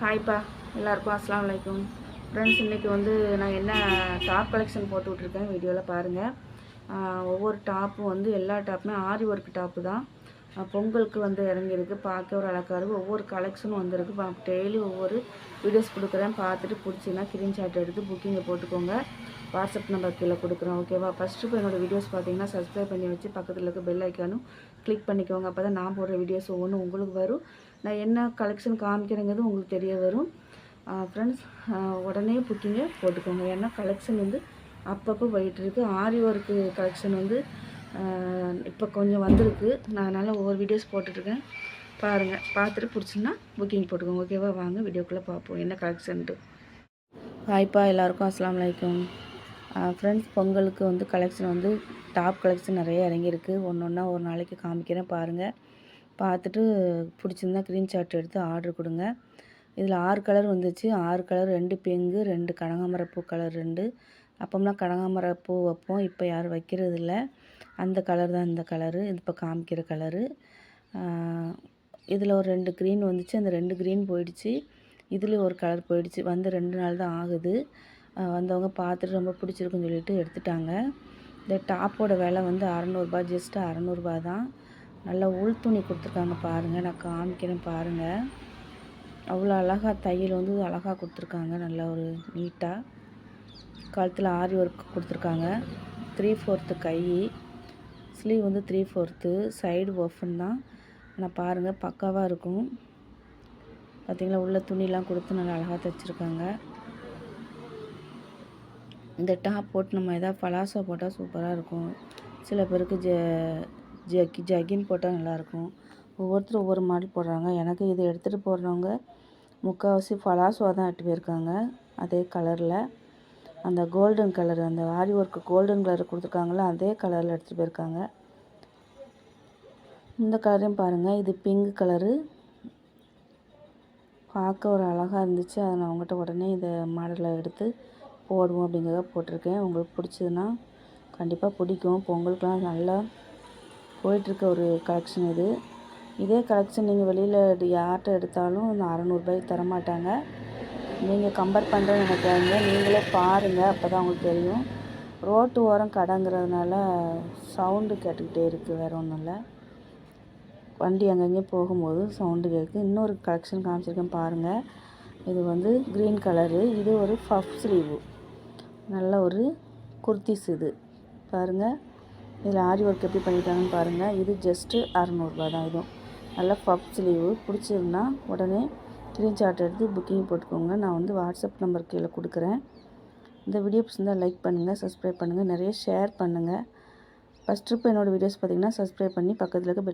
ஹாய்ப்பா எல்லாருக்கும் அஸ்லாம் வலைக்கும் ஃப்ரெண்ட்ஸ் இன்றைக்கி வந்து நான் என்ன டாப் கலெக்ஷன் போட்டு விட்ருக்கேன் வீடியோவில் பாருங்கள் ஒவ்வொரு டாப்பும் வந்து எல்லா டாப்புமே ஆரி ஒர்க் டாப்பு தான். பொங்கலுக்கு வந்து இறங்கியிருக்கு. பார்க்க ஒரு அழகாக இருக்குது ஒவ்வொரு கலெக்ஷனும் வந்திருக்கு. டெய்லி ஒவ்வொரு வீடியோஸ் கொடுக்குறேன். பார்த்துட்டு பிடிச்சின்னா ஸ்க்ரீன்ஷாட் எடுத்து புக்கிங்கை போட்டுக்கோங்க. வாட்ஸ்அப் நம்பர் கீழே கொடுக்குறேன். ஓகேவா ஃபஸ்ட்டு இப்போ என்னோடய வீடியோஸ் பார்த்தீங்கன்னா சப்ஸ்கிரைப் பண்ணி வச்சு பக்கத்தில் இருக்க பெல் ஐக்கானும் கிளிக் பண்ணிக்கோங்க. அப்போ தான் நான் போடுற வீடியோஸ் ஒவ்வொன்றும் உங்களுக்கு வரும். நான் என்ன கலெக்ஷன் காமிக்கிறேங்கிறது உங்களுக்கு தெரிய வரும். ஃப்ரெண்ட்ஸ் உடனே புக்கிங்கை போட்டுக்கோங்க. ஏன்னா கலெக்ஷன் வந்து அப்பப்போ போயிட்டுருக்கு. ஆரி ஒர்க்கு கலெக்ஷன் வந்து இப்போ கொஞ்சம் வந்திருக்கு. நான் அதனால் ஒவ்வொரு வீடியோஸ் போட்டுட்ருக்கேன் பாருங்கள் பார்த்துட்டு பிடிச்சின்னா புக்கிங் போட்டுக்கோங்க. ஓகேவா வாங்க வீடியோக்குள்ளே பார்ப்போம். என்ன கலெக்ஷன்ட்டு ஹாய்ப்பா எல்லாருக்கும் அஸ்லாம் வலைக்கம் ஃப்ரெண்ட்ஸ் பொங்கலுக்கு வந்து கலெக்ஷன் வந்து டாப் கலெக்ஷன் நிறைய இறங்கியிருக்கு. ஒன்று ஒன்றா ஒரு நாளைக்கு காமிக்கிறேன் பாருங்கள் பார்த்துட்டு பிடிச்சிருந்தா க்ரீன் ஷாட் எடுத்து ஆர்டர் கொடுங்க. இதில் ஆறு கலர் வந்துச்சு. ஆறு கலர் ரெண்டு பிங்கு ரெண்டு கனகாமரப்பூ கலர் ரெண்டு. அப்போம்லாம் கனகாமரப்பூ வைப்போம். இப்போ யாரும் வைக்கிறது இல்லை. அந்த கலர் தான் இந்த கலரு இது இப்போ காமிக்கிற கலரு இதில் ஒரு ரெண்டு க்ரீன் வந்துச்சு. அந்த ரெண்டு க்ரீன் போயிடுச்சு. இதில் ஒரு கலர் போயிடுச்சு. வந்து ரெண்டு நாள் தான் ஆகுது. வந்தவங்க பார்த்துட்டு ரொம்ப பிடிச்சிருக்குன்னு சொல்லிட்டு எடுத்துட்டாங்க. இந்த டாப்போட விலை வந்து அறநூறுபா ஜஸ்ட்டு அறநூறுபா தான். நல்லா உள் துணி கொடுத்துருக்காங்க பாருங்கள் நான் காமிக்கிறேன் பாருங்கள் அவ்வளோ அழகாக தையல் வந்து அழகாக கொடுத்துருக்காங்க. நல்ல ஒரு நீட்டாக கழுத்தில் ஆரி ஒர்க் கொடுத்துருக்காங்க. த்ரீ ஃபோர்த்து கை. ஸ்லீவ் வந்து த்ரீ ஃபோர்த்து சைடு ஓஃபன் தான். ஆனால் பாருங்கள் பக்காவாக இருக்கும். பார்த்திங்களா உள்ள துணிலாம் கொடுத்து நல்லா அழகாக தைச்சிருக்காங்க. இந்த டாப் போட்டு நம்ம எதாவது பலாசோ போட்டால் சூப்பராக இருக்கும். சில பேருக்கு ஜ ஜக்கி ஜக்கின் போட்டால் நல்லாயிருக்கும். ஒவ்வொருத்தரும் ஒவ்வொரு மாடல் போடுறாங்க. எனக்கு இதை எடுத்துகிட்டு போடுறவங்க முக்கால்வாசி பலாசோ தான் எட்டு போயிருக்காங்க அதே கலரில் அந்த கோல்டன் கலர் அந்த ஆரி ஒர்க்கு கோல்டன் கலர் கொடுத்துருக்காங்களோ அதே கலரில் எடுத்துகிட்டு போயிருக்காங்க. இந்த கலரையும் பாருங்கள் இது பிங்க் கலரு பார்க்க ஒரு அழகாக இருந்துச்சு. அதை நான் உங்கள்கிட்ட உடனே இதை மாடலை எடுத்து போடுவோம் அப்படிங்கிறத போட்டிருக்கேன். உங்களுக்கு பிடிச்சதுன்னா கண்டிப்பாக பிடிக்கும். பொங்கலுக்குலாம் நல்லா போயிட்டுருக்க ஒரு கலெக்ஷன் இது. இதே கலெக்ஷன் நீங்கள் வெளியில் யார்கிட்ட எடுத்தாலும் இந்த அறநூறுபாய்க்கு தரமாட்டாங்க. நீங்கள் கம்பேர் பண்ணுறேன்னு நினைக்காதீங்க. நீங்களே பாருங்கள் அப்போ தான் உங்களுக்கு தெரியும். ரோட்டு ஓரம் கடைங்கிறதுனால சவுண்டு கேட்டுக்கிட்டே இருக்குது வேறு ஒன்றும் இல்லை. வண்டி அங்கங்கே போகும்போது சவுண்டு கேட்குது. இன்னொரு கலெக்ஷன் காமிச்சிருக்கேன் பாருங்கள் இது வந்து க்ரீன் கலரு இது ஒரு ஃபஃப் ஸ்லீவு நல்ல ஒரு குர்த்திஸ் இது. பாருங்கள் இதில் ஆரி ஒர்க் எப்படி பண்ணிட்டாங்கன்னு பாருங்கள். இது ஜஸ்ட்டு அறநூறுபா தான் இதுவும். நல்லா பப் ஸ்லீவு பிடிச்சிருந்தா உடனே ஸ்க்ரீன்ஷாட் எடுத்து புக்கிங் போட்டுக்கோங்க. நான் வந்து வாட்ஸ்அப் நம்பர் கீழே கொடுக்குறேன். இந்த வீடியோ பிடிச்சிருந்தால் லைக் பண்ணுங்கள் சப்ஸ்கிரைப் பண்ணுங்கள் நிறைய ஷேர் பண்ணுங்கள். ஃபஸ்ட் ட்ரிப் என்னோடய வீடியோஸ் பார்த்தீங்கன்னா சப்ஸ்கிரைப் பண்ணி பக்கத்தில் இருக்க